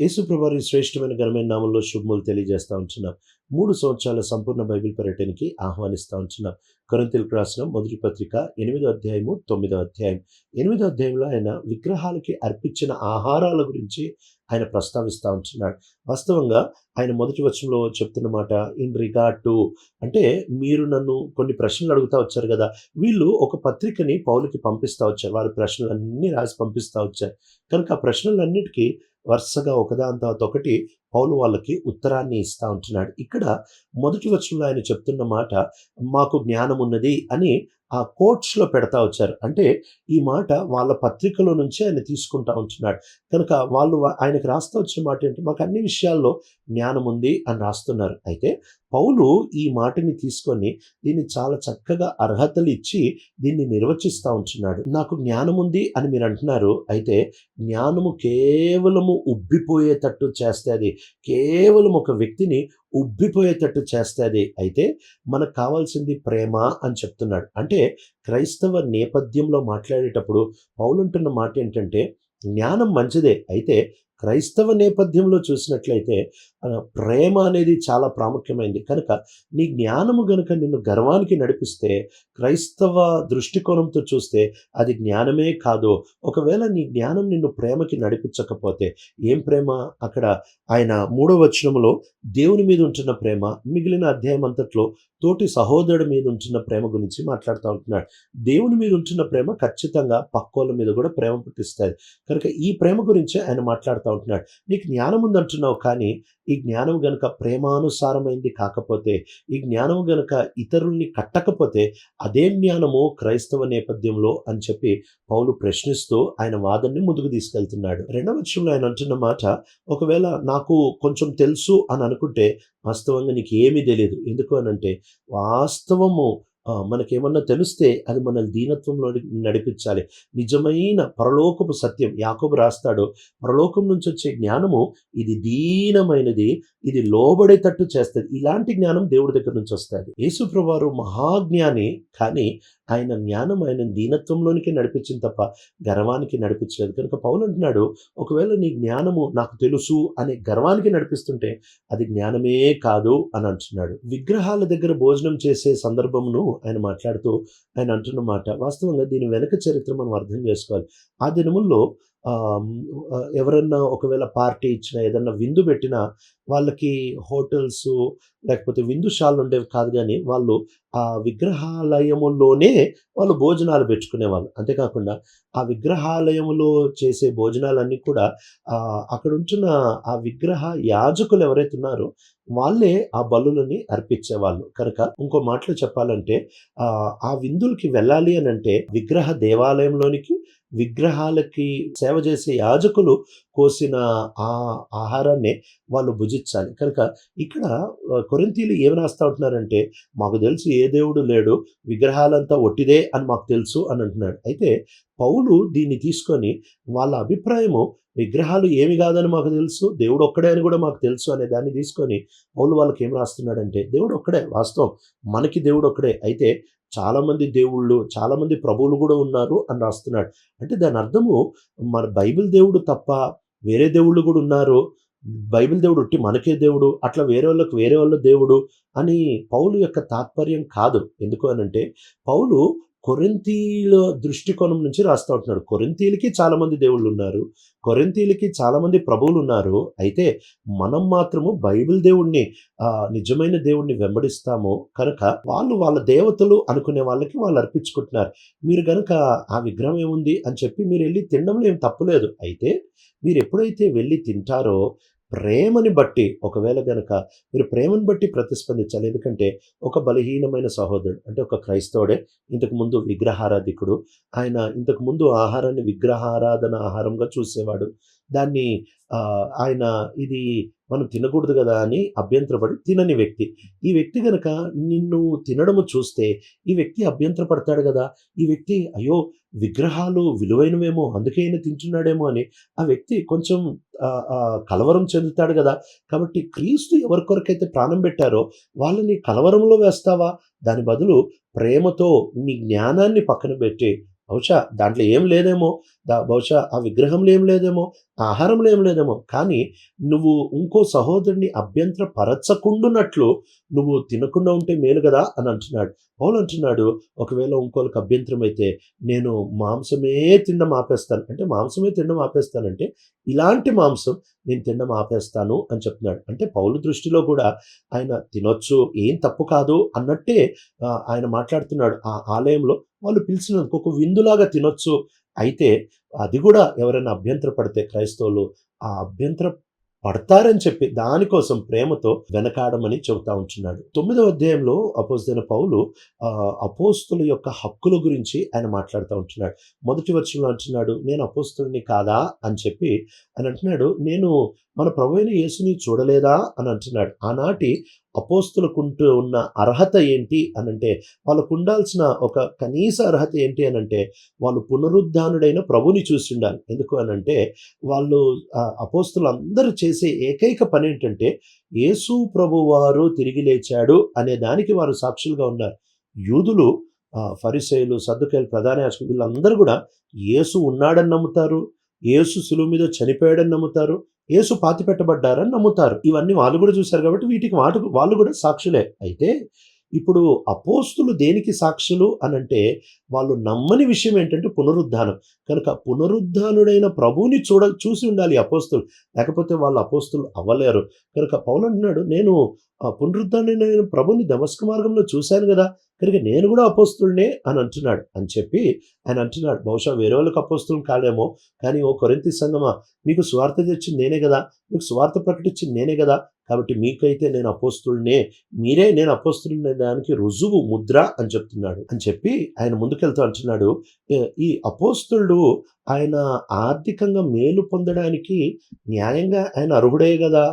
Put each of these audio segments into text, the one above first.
యేసుప్రభారి శ్రేష్టమైన ఘనమైన నామంలో శుభములు తెలియజేస్తూ ఉంటున్నాం. మూడు సంవత్సరాల సంపూర్ణ బైబిల్ పర్యటనకి ఆహ్వానిస్తూ ఉంటున్నాం. కొరంతెలకు రాసిన మొదటి పత్రిక ఎనిమిదో అధ్యాయము తొమ్మిదో అధ్యాయం. ఎనిమిదో అధ్యాయంలో ఆయన విగ్రహాలకి అర్పించిన ఆహారాల గురించి ఆయన ప్రస్తావిస్తూ ఉంటున్నాడు. వాస్తవంగా ఆయన మొదటి వచనంలో చెప్తున్న మాట ఇన్ రిగార్డ్ టు అంటే మీరు నన్ను కొన్ని ప్రశ్నలు అడుగుతా వచ్చారు కదా వీళ్ళు ఒక పత్రికని పౌలకి పంపిస్తా వచ్చారు. వారి ప్రశ్నలన్నీ రాసి పంపిస్తా వచ్చారు. కనుక ఆ ప్రశ్నలన్నిటికీ వరుసగా ఒకదాని తర్వాత ఒకటి పౌలు వాళ్ళకి ఉత్తరాన్ని ఇస్తా ఉంటున్నాడు. ఇక్కడ మొదటి వచనంలో ఆయన చెప్తున్న మాట మాకు జ్ఞానం ఉన్నది అని ఆ కోట్స్లో పెడతా వచ్చారు. అంటే ఈ మాట వాళ్ళ పత్రికలో నుంచే ఆయన తీసుకుంటా ఉంటున్నాడు. కనుక వాళ్ళు ఆయనకు రాస్తా వచ్చిన మాట ఏంటి? మాకు అన్ని విషయాల్లో జ్ఞానం ఉంది అని రాస్తున్నారు. అయితే పౌలు ఈ మాటని తీసుకొని దీన్ని చాలా చక్కగా అర్హతలు ఇచ్చి దీన్ని నిర్వచిస్తూ ఉంటున్నాడు నాకు జ్ఞానం ఉంది అని మీరు అంటున్నారు అయితే జ్ఞానము కేవలము ఉబ్బిపోయేటట్టు చేస్తుంది కేవలం ఒక వ్యక్తిని ఉబ్బిపోయేటట్టు చేస్తుంది అయితే మనకు కావాల్సింది ప్రేమ అని చెప్తున్నాడు. అంటే క్రైస్తవ నేపథ్యంలో మాట్లాడేటప్పుడు పౌలుంటున్న మాట ఏంటంటే జ్ఞానం మంచిదే అయితే క్రైస్తవ నేపథ్యంలో చూసినట్లయితే ప్రేమ అనేది చాలా ప్రాముఖ్యమైంది. కనుక నీ జ్ఞానము గనుక నిన్ను గర్వానికి నడిపిస్తే క్రైస్తవ దృష్టికోణంతో చూస్తే అది జ్ఞానమే కాదు. ఒకవేళ నీ జ్ఞానం నిన్ను ప్రేమకి నడిపించకపోతే ఏం ప్రేమ? అక్కడ ఆయన మూడో వచనంలో దేవుని మీద ఉంటున్న ప్రేమ మిగిలిన అధ్యాయం అంతట్లో తోటి సహోదరుడి మీద ఉంటున్న ప్రేమ గురించి మాట్లాడుతూ ఉంటున్నాడు. దేవుని మీద ఉంటున్న ప్రేమ ఖచ్చితంగా పక్కోళ్ళ మీద కూడా ప్రేమ పుట్టిస్తుంది కనుక ఈ ప్రేమ గురించి ఆయన మాట్లాడుతూ ఉంటున్నాడు. నీకు జ్ఞానం ఉందంటున్నావు కానీ ఈ జ్ఞానం గనుక ప్రేమానుసారమైంది కాకపోతే ఈ జ్ఞానం గనుక ఇతరుల్ని కట్టకపోతే అదే జ్ఞానము క్రైస్తవ నేపథ్యంలో అని చెప్పి పౌలు ప్రశ్నిస్తూ ఆయన వాదనని ముందుకు తీసుకెళ్తున్నాడు. రెండవ విషయంలో ఆయన అంటున్న మాట ఒకవేళ నాకు కొంచెం తెలుసు అని అనుకుంటే వాస్తవంగా నీకు ఏమీ తెలియదు. ఎందుకు అనంటే వాస్తవము ఆ, మనకేమన్నా తెలిస్తే అది మనల్ని దీనత్వంలో నడిపించాలి. నిజమైన పరలోకపు సత్యం యాకబు రాస్తాడు. పరలోకం నుంచి వచ్చే జ్ఞానము ఇది దీనమైనది ఇది లోబడేటట్టు చేస్తుంది. ఇలాంటి జ్ఞానం దేవుడి దగ్గర నుంచి వస్తుంది. యేసుప్రభువారు మహాజ్ఞాని కానీ ఆయన జ్ఞానం ఆయన దీనత్వంలోనికి నడిపించింది తప్ప గర్వానికి నడిపించలేదు. కనుక పౌలు అంటున్నాడు ఒకవేళ నీ జ్ఞానము నాకు తెలుసు అనే గర్వానికి నడిపిస్తుంటే అది జ్ఞానమే కాదు అని అంటున్నాడు. విగ్రహాల దగ్గర భోజనం చేసే సందర్భమును ఆయన మాట్లాడుతూ ఆయన అంటున్న మాట. వాస్తవంగా దీని వెనక చరిత్ర మనం అర్థం చేసుకోవాలి. ఆ దినముల్లో ఎవరన్నా ఒకవేళ పార్టీ ఇచ్చినా ఏదన్నా విందు పెట్టినా వాళ్ళకి హోటల్స్ లేకపోతే విందుశాలలు ఉండేవి కాదు కానీ వాళ్ళు ఆ విగ్రహాలయములోనే వాళ్ళు భోజనాలు పెట్టుకునేవాళ్ళు. అంతేకాకుండా ఆ విగ్రహాలయములో చేసే భోజనాలన్నీ కూడా అక్కడ ఉంటున్న ఆ విగ్రహ యాజకులు ఎవరైతే ఉన్నారో వాళ్ళే ఆ బలులని అర్పించేవాళ్ళు. కనుక ఇంకో మాటలో చెప్పాలంటే ఆ విందులకి వెళ్ళాలి అని అంటే విగ్రహ దేవాలయంలోనికి విగ్రహాలకి సేవ చేసే యాజకులు కోసిన ఆ ఆహారాన్ని వాళ్ళు భుజించాలి. కనుక ఇక్కడ కొరింతీలు కొరింథీలు ఏమి రాస్తా ఉంటున్నారంటే మాకు తెలుసు ఏ దేవుడు లేడు విగ్రహాలంతా ఒట్టిదే అని మాకు తెలుసు అని అంటున్నాడు. అయితే పౌలు దీన్ని తీసుకొని వాళ్ళ అభిప్రాయము విగ్రహాలు ఏమి కాదని మాకు తెలుసు దేవుడు ఒక్కడే అని కూడా మాకు తెలుసు అనే దాన్ని తీసుకొని పౌలు వాళ్ళకి ఏం రాస్తున్నాడంటే దేవుడు ఒక్కడే వాస్తవం మనకి దేవుడు ఒక్కడే. అయితే చాలామంది దేవుళ్ళు చాలామంది ప్రభువులు కూడా ఉన్నారు అని రాస్తున్నాడు. అంటే దాని అర్థము మన బైబిల్ దేవుడు తప్ప వేరే దేవుళ్ళు కూడా ఉన్నారు. బైబిల్ దేవుడు ఉట్టి మనకే దేవుడు అట్లా వేరే వాళ్ళకి వేరే వాళ్ళ దేవుడు అని పౌలు యొక్క తాత్పర్యం కాదు. ఎందుకు అనంటే పౌలు కొరింతీల దృష్టికోణం నుంచి రాస్తూ ఉంటున్నాడు. కొరింతీలకి చాలామంది దేవుళ్ళు ఉన్నారు. కొరింతీలకి చాలామంది ప్రభువులు ఉన్నారు. అయితే మనం మాత్రము బైబిల్ దేవుణ్ణి నిజమైన దేవుణ్ణి వెంబడిస్తాము కనుక వాళ్ళు వాళ్ళ దేవతలు అనుకునే వాళ్ళకి వాళ్ళు అర్పించుకుంటున్నారు. మీరు కనుక ఆ విగ్రహం ఏముంది అని చెప్పి మీరు వెళ్ళి తినడంలో ఏం తప్పులేదు అయితే మీరు ఎప్పుడైతే వెళ్ళి తింటారో ప్రేమని బట్టి ఒకవేళ గనక మీరు ప్రేమను బట్టి ప్రతిస్పందించాలి. ఎందుకంటే ఒక బలహీనమైన సహోదరుడు అంటే ఒక క్రైస్తవుడే ఇంతకు ముందు విగ్రహారాధికుడు ఆయన ఇంతకు ముందు ఆహారాన్ని విగ్రహారాధన ఆహారంగా చూసేవాడు. దాన్ని ఆయన ఇది మనం తినకూడదు కదా అని అభ్యంతరపడి తినని వ్యక్తి. ఈ వ్యక్తి గనక నిన్ను తినడము చూస్తే ఈ వ్యక్తి అభ్యంతరపడతాడు కదా. ఈ వ్యక్తి అయ్యో విగ్రహాలు విలువైనవేమో అందుకే ఆయన తింటున్నాడేమో అని ఆ వ్యక్తి కొంచెం కలవరం చెందుతాడు కదా. కాబట్టి క్రీస్తు ఎవరి కొరకైతే ప్రాణం పెట్టారో వాళ్ళని కలవరంలో వేస్తావా? దాని బదులు ప్రేమతో నీ జ్ఞానాన్ని పక్కన పెట్టి బహుశా దాంట్లో ఏం లేదేమో దా బహుశా ఆ విగ్రహంలో ఏం లేదేమో ఆ ఆహారంలో ఏం లేదేమో. కానీ నువ్వు ఇంకో సహోదరుని అభ్యంతరపరచకుండునట్లు నువ్వు తినకుండా ఉంటే మేలు కదా అని అంటున్నాడు. పౌలు అంటున్నాడు ఒకవేళ ఇంకోళ్ళకి అభ్యంతరం అయితే నేను మాంసమే తినడం ఆపేస్తాను. అంటే మాంసమే తినడం ఆపేస్తానంటే ఇలాంటి మాంసం నేను తినడం ఆపేస్తాను అని చెప్తున్నాడు. అంటే పౌలు దృష్టిలో కూడా ఆయన తినొచ్చు ఏం తప్పు కాదు అన్నట్టే ఆయన మాట్లాడుతున్నాడు. ఆ ఆలయంలో వాళ్ళు పిలిచిన ఒక విందులాగా తినొచ్చు. అయితే అది కూడా ఎవరైనా అభ్యంతర పడితే క్రైస్తవులు ఆ అభ్యంతర పడతారని చెప్పి దానికోసం ప్రేమతో వెనకాడమని చెబుతా ఉంటున్నాడు. తొమ్మిదవ అధ్యాయంలో అపోజిన పౌలు అపోస్తుల యొక్క హక్కుల గురించి ఆయన మాట్లాడుతూ ఉంటున్నాడు. మొదటి వర్షంలో అంటున్నాడు నేను అపోస్తుల్ని కాదా? అని చెప్పి అని అంటున్నాడు నేను మన ప్రభు అయిన యేసుని చూడలేదా? అని అంటున్నాడు. ఆనాటి అపోస్తులకుంటూ ఉన్న అర్హత ఏంటి అని అంటే వాళ్ళకు ఉండాల్సిన ఒక కనీస అర్హత ఏంటి అని అంటే వాళ్ళు పునరుద్ధానుడైన ప్రభుని చూసి ఉండాలి ఎందుకు అని అంటే వాళ్ళు అపోస్తులు అందరూ చేసే ఏకైక పని ఏంటంటే యేసు ప్రభు వారు తిరిగి లేచాడు అనే దానికి వారు సాక్షులుగా ఉన్నారు. యూదులు ఫరిసేలు సర్దుకేలు ప్రధాన యాజకులు వీళ్ళందరూ కూడా యేసు ఉన్నాడని నమ్ముతారు. యేసు సులువు మీద చనిపోయాడని నమ్ముతారు. యేసు పాతి పెట్టబడ్డారని నమ్ముతారు. ఇవన్నీ వాళ్ళు కూడా చూశారు కాబట్టి వీటికి వాటి వాళ్ళు కూడా సాక్షులే. అయితే ఇప్పుడు అపోస్తులు దేనికి సాక్షులు అని అంటే వాళ్ళు నమ్మని విషయం ఏంటంటే పునరుద్ధానం. కనుక పునరుద్ధానుడైన ప్రభువుని చూడ చూసి ఉండాలి అపోస్తులు. లేకపోతే వాళ్ళు అపోస్తులు అవ్వలేరు. కనుక పౌలు అంటున్నాడు నేను ఆ పునరుద్ధానుడైన ప్రభుని దమస్క మార్గంలో చూశాను కదా. కనుక నేను కూడా అపోస్తుల్నే అని అంటున్నాడు అని చెప్పి ఆయన అంటున్నాడు. బహుశా వేరే వాళ్ళకి అపోస్తులు కాలేమో కానీ ఓ కొరింతి సంగమా మీకు స్వార్థ తెచ్చింది నేనే కదా మీకు స్వార్థ ప్రకటించింది నేనే కదా కాబట్టి మీకైతే నేను అపోస్తుల్నే మీరే నేను అపోస్తులనే దానికి రుజువు ముద్ర అని చెప్తున్నాడు. అని చెప్పి ఆయన ముందుకెళ్తూ అంటున్నాడు. ఈ అపోస్తుడు ఆయన ఆర్థికంగా మేలు పొందడానికి న్యాయంగా ఆయన అర్హుడే కదా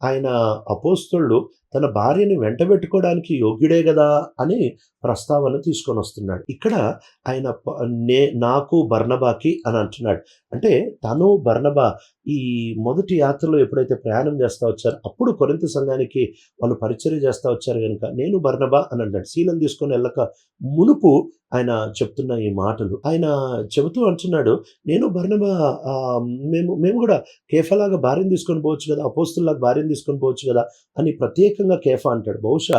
ఆయన అపోస్తుళ్ళు తన భార్యని వెంటబెట్టుకోవడానికి యోగ్యుడే కదా అని ప్రస్తావన తీసుకొని వస్తున్నాడు. ఇక్కడ ఆయన ప- నే నాకు బర్ణబాకి అని అంటున్నాడు. అంటే తను బర్ణబా ఈ మొదటి యాత్రలో ఎప్పుడైతే ప్రయాణం చేస్తా వచ్చారో అప్పుడు కొరింత సంఘానికి వాళ్ళు పరిచయం చేస్తా వచ్చారు కనుక నేను బర్ణబా అని అంటాడు. శీలం తీసుకొని వెళ్ళక మునుపు ఆయన చెప్తున్న ఈ మాటలు. ఆయన చెబుతూ అంటున్నాడు నేను బర్ణబా మేము మేము కూడా కేఫలాగా భార్యను తీసుకొని పోవచ్చు కదా అపోస్తుల్లాగా భార్యను తీసుకొని పోవచ్చు కదా అని ప్రత్యేక ప్రత్యేకంగా కేఫా అంటాడు. బహుశా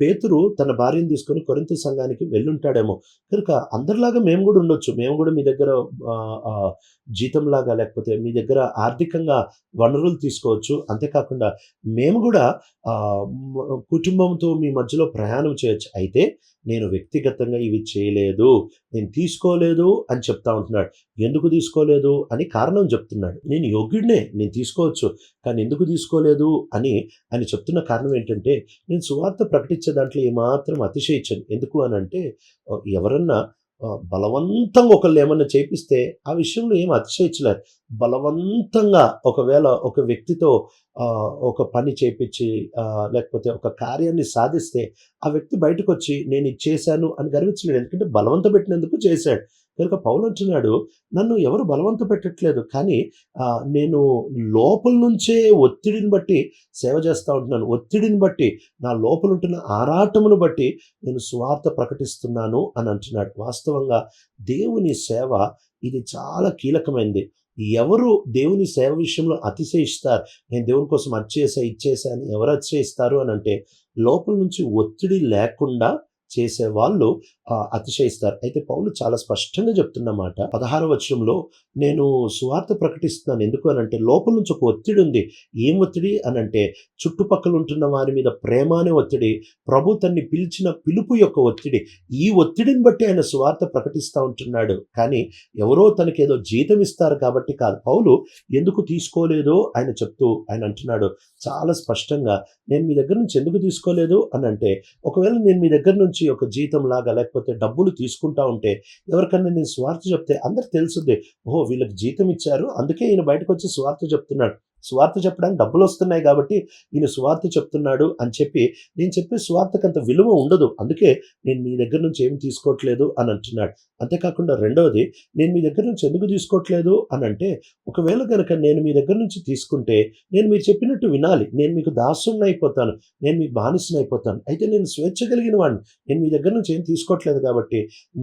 పేతురు తన భార్యను తీసుకొని కొరింత సంఘానికి వెళ్ళుంటాడేమో. కనుక అందరిలాగా మేము కూడా ఉండొచ్చు. మేము కూడా మీ దగ్గర జీతంలాగా లేకపోతే మీ దగ్గర ఆర్థికంగా వనరులు తీసుకోవచ్చు. అంతేకాకుండా మేము కూడా కుటుంబంతో మీ మధ్యలో ప్రయాణం చేయొచ్చు. అయితే నేను వ్యక్తిగతంగా ఇవి చేయలేదు నేను తీసుకోలేదు అని చెప్తా ఉంటున్నాడు. ఎందుకు తీసుకోలేదు అని కారణం చెప్తున్నాడు. నేను యోగ్యుడినే నేను తీసుకోవచ్చు కానీ ఎందుకు తీసుకోలేదు అని ఆయన చెప్తున్న కారణం ఏంటంటే నేను సువార్త ప్రకటించే దాంట్లో ఏమాత్రం అతిశయించను. ఎందుకు అని అంటే ఎవరన్నా బలవంతంగా ఒకళ్ళు ఏమన్నా చేపిస్తే ఆ విషయంలో ఏం అతిశయించలేరు. బలవంతంగా ఒకవేళ ఒక వ్యక్తితో ఒక పని చేపించి లేకపోతే ఒక కార్యాన్ని సాధిస్తే ఆ వ్యక్తి బయటకు వచ్చి నేను ఇది చేశాను అని గర్వించలేడు. ఎందుకంటే బలవంత పెట్టినందుకు చేశాడు. కనుక పౌలు అంటున్నాడు నన్ను ఎవరు బలవంత పెట్టట్లేదు కానీ నేను లోపల నుంచే ఒత్తిడిని బట్టి సేవ చేస్తూ ఉంటున్నాను. ఒత్తిడిని బట్టి నా లోపల ఉంటున్న ఆరాటమును బట్టి నేను స్వార్థ ప్రకటిస్తున్నాను అని అంటున్నాడు. వాస్తవంగా దేవుని సేవ ఇది చాలా కీలకమైంది. ఎవరు దేవుని సేవ విషయంలో అతిశయిస్తారు నేను దేవుని కోసం అచ్చేసా ఇచ్చేసా అని ఎవరు అతిశయిస్తారు అని అంటే లోపల నుంచి ఒత్తిడి లేకుండా చేసే వాళ్ళు అతిశయిస్తారు. అయితే పౌలు చాలా స్పష్టంగా చెప్తున్నమాట పదహార వచనంలో నేను సువార్త ప్రకటిస్తున్నాను. ఎందుకు అని అంటే లోపల నుంచి ఒక ఒత్తిడి ఉంది. ఏం ఒత్తిడి అని అంటే చుట్టుపక్కల ఉంటున్న వారి మీద ప్రేమ అనే ఒత్తిడి ప్రభు తన్ని పిలిచిన పిలుపు యొక్క ఒత్తిడి. ఈ ఒత్తిడిని బట్టి ఆయన సువార్త ప్రకటిస్తూ ఉంటున్నాడు. కానీ ఎవరో తనకేదో జీతం ఇస్తారు కాబట్టి కాదు. పౌలు ఎందుకు తీసుకోలేదో ఆయన చెప్తూ ఆయన అంటున్నాడు. చాలా స్పష్టంగా నేను మీ దగ్గర నుంచి ఎందుకు తీసుకోలేదు? అని అంటే ఒకవేళ నేను మీ దగ్గర నుంచి ఒక జీతం లాగా లేకపోతే డబ్బులు తీసుకుంటా ఉంటే ఎవరికన్నా నేను స్వార్థ చెప్తే అందరు తెలుసుద్ది ఓహో వీళ్ళకి జీతం ఇచ్చారు అందుకే ఈయన బయటకు వచ్చి స్వార్థ చెప్తున్నాడు. సువార్త చెప్పడానికి డబ్బులు వస్తున్నాయి కాబట్టి ఈయన సువార్త చెప్తున్నాడు అని చెప్పి నేను చెప్పే సువార్తకు అంత విలువ ఉండదు. అందుకే నేను మీ దగ్గర నుంచి ఏం తీసుకోవట్లేదు అని అంటున్నాడు. అంతేకాకుండా రెండవది నేను మీ దగ్గర నుంచి ఎందుకు తీసుకోవట్లేదు అని అంటే ఒకవేళ కనుక నేను మీ దగ్గర నుంచి తీసుకుంటే నేను మీరు చెప్పినట్టు వినాలి. నేను మీకు దాసుని అయిపోతాను. నేను మీకు బానిసని అయిపోతాను. అయితే నేను స్వేచ్ఛ కలిగిన వాడిని. నేను మీ దగ్గర నుంచి ఏం తీసుకోవట్లేదు కాబట్టి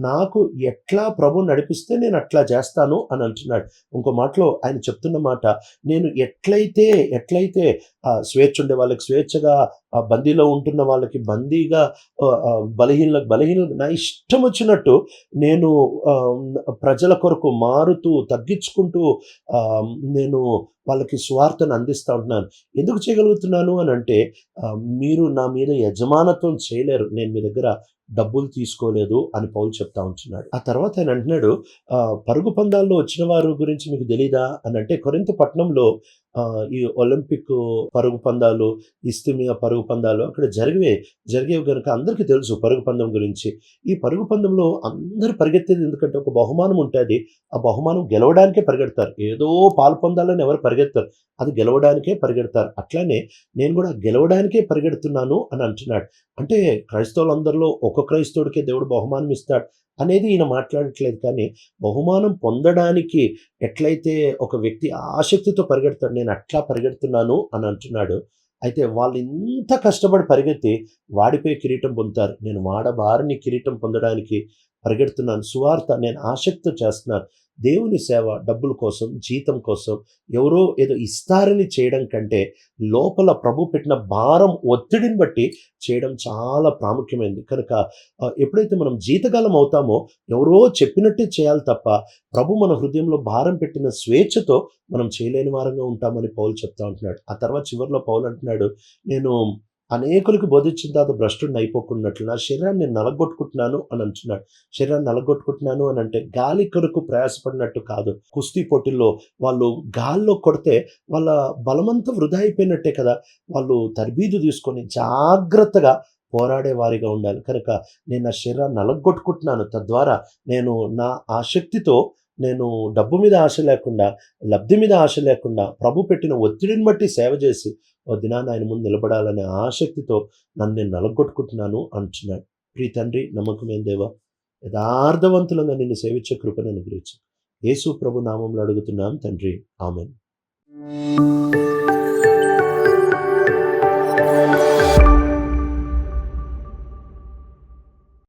నాకు ఎట్లా ప్రభు నడిపిస్తే నేను అట్లా చేస్తాను అని అంటున్నాడు. ఇంకో మాటలో ఆయన చెప్తున్న మాట నేను ఎట్లా ఎట్లయితే ఎట్లయితే ఆ, స్వేచ్ఛ ఉండే వాళ్ళకి స్వేచ్ఛగా బందీలో ఉంటున్న వాళ్ళకి బందీగా బలహీనలకు బలహీన నా ఇష్టం వచ్చినట్టు నేను ఆ, ప్రజల కొరకు మారుతూ తగ్గించుకుంటూ నేను వాళ్ళకి స్వార్థను అందిస్తూ ఉంటున్నాను. ఎందుకు చేయగలుగుతున్నాను అని అంటే మీరు నా మీద యజమానత్వం చేయలేరు. నేను మీ దగ్గర డబ్బులు తీసుకోలేదు అని పౌలు చెప్తా ఉంటున్నాడు. ఆ తర్వాత ఆయన అంటున్నాడు పరుగు పందాల్లో వచ్చిన వారు గురించి మీకు తెలీదా? అని అంటే కొరింత పట్టణంలో ఈ ఒలింపిక్ పరుగు పందాలు ఇస్తిమియా పరుగు పందాలు అక్కడ జరిగే జరిగేవి కనుక అందరికీ తెలుసు పరుగు పందం గురించి. ఈ పరుగు పందంలో అందరూ పరిగెత్తేది ఎందుకంటే ఒక బహుమానం ఉంటుంది ఆ బహుమానం గెలవడానికే పరిగెడతారు. ఏదో పాలు పొందాలని ఎవరు పరిగెత్తారు అది గెలవడానికే పరిగెడతారు. అట్లానే నేను కూడా గెలవడానికే పరిగెడుతున్నాను అని అంటున్నాడు. అంటే క్రైస్తవులందరిలో ఒక క్రైస్తవుడికే దేవుడు బహుమానం ఇస్తాడు అనేది ఈయన మాట్లాడట్లేదు. కానీ బహుమానం పొందడానికి ఎట్లయితే ఒక వ్యక్తి ఆసక్తితో పరిగెడతాడు నేను అట్లా పరిగెడుతున్నాను అని అంటున్నాడు అయితే వాళ్ళు ఇంత కష్టపడి పరిగెత్తి వాడిపై కిరీటం పొందుతారు. నేను వాడబారిని కిరీటం పొందడానికి పరిగెడుతున్నాను సువార్త నేను ఆసక్తితో చేస్తున్నాను. దేవుని సేవ డబ్బుల కోసం జీతం కోసం ఎవరో ఏదో ఇస్తారని చేయడం కంటే లోపల ప్రభు పెట్టిన భారం ఒత్తిడిని బట్టి చేయడం చాలా ప్రాముఖ్యమైనది కనుక ఎప్పుడైతే మనం జీతగాలం అవుతామో ఎవరో చెప్పినట్టే చేయాలి తప్ప ప్రభు మన హృదయంలో భారం పెట్టిన స్వేచ్ఛతో మనం చేయలేని వారంగా ఉంటామని పౌలు చెప్తా ఉంటున్నాడు. ఆ తర్వాత చివరిలో పౌలు అంటున్నాడు నేను అనేకులకు బోధించిన తర్వాత భ్రష్టుడిని అయిపోకున్నట్లు నా శరీరాన్ని నేను నలగొట్టుకుంటున్నాను అని అంటున్నాడు. శరీరాన్ని నలగొట్టుకుంటున్నాను అని అంటే గాలి కొరకు ప్రయాసపడినట్టు కాదు. కుస్తీ పోటీల్లో వాళ్ళు గాల్లో కొడితే వాళ్ళ బలమంతా వృధా అయిపోయినట్టే కదా. వాళ్ళు తర్బీదు తీసుకొని జాగ్రత్తగా పోరాడే వారిగా ఉండాలి. కనుక నేను నా శరీరాన్ని నలగొట్టుకుంటున్నాను. తద్వారా నేను నా ఆసక్తితో నేను డబ్బు మీద ఆశ లేకుండా లబ్ధి మీద ఆశ లేకుండా ప్రభు పెట్టిన ఒత్తిడిని బట్టి సేవ చేసి ఓ దినాన్ని ఆయన ముందు నిలబడాలనే ఆసక్తితో నన్ను నేను నలగొట్టుకుంటున్నాను అంటున్నాడు. ప్రీ తండ్రి నమ్మకమేం దేవ? యథార్థవంతులంగా నిన్ను సేవించే కృపను అనుగ్రహించు. యేసు ప్రభు నామంలో అడుగుతున్నాం తండ్రి. ఆమెన్.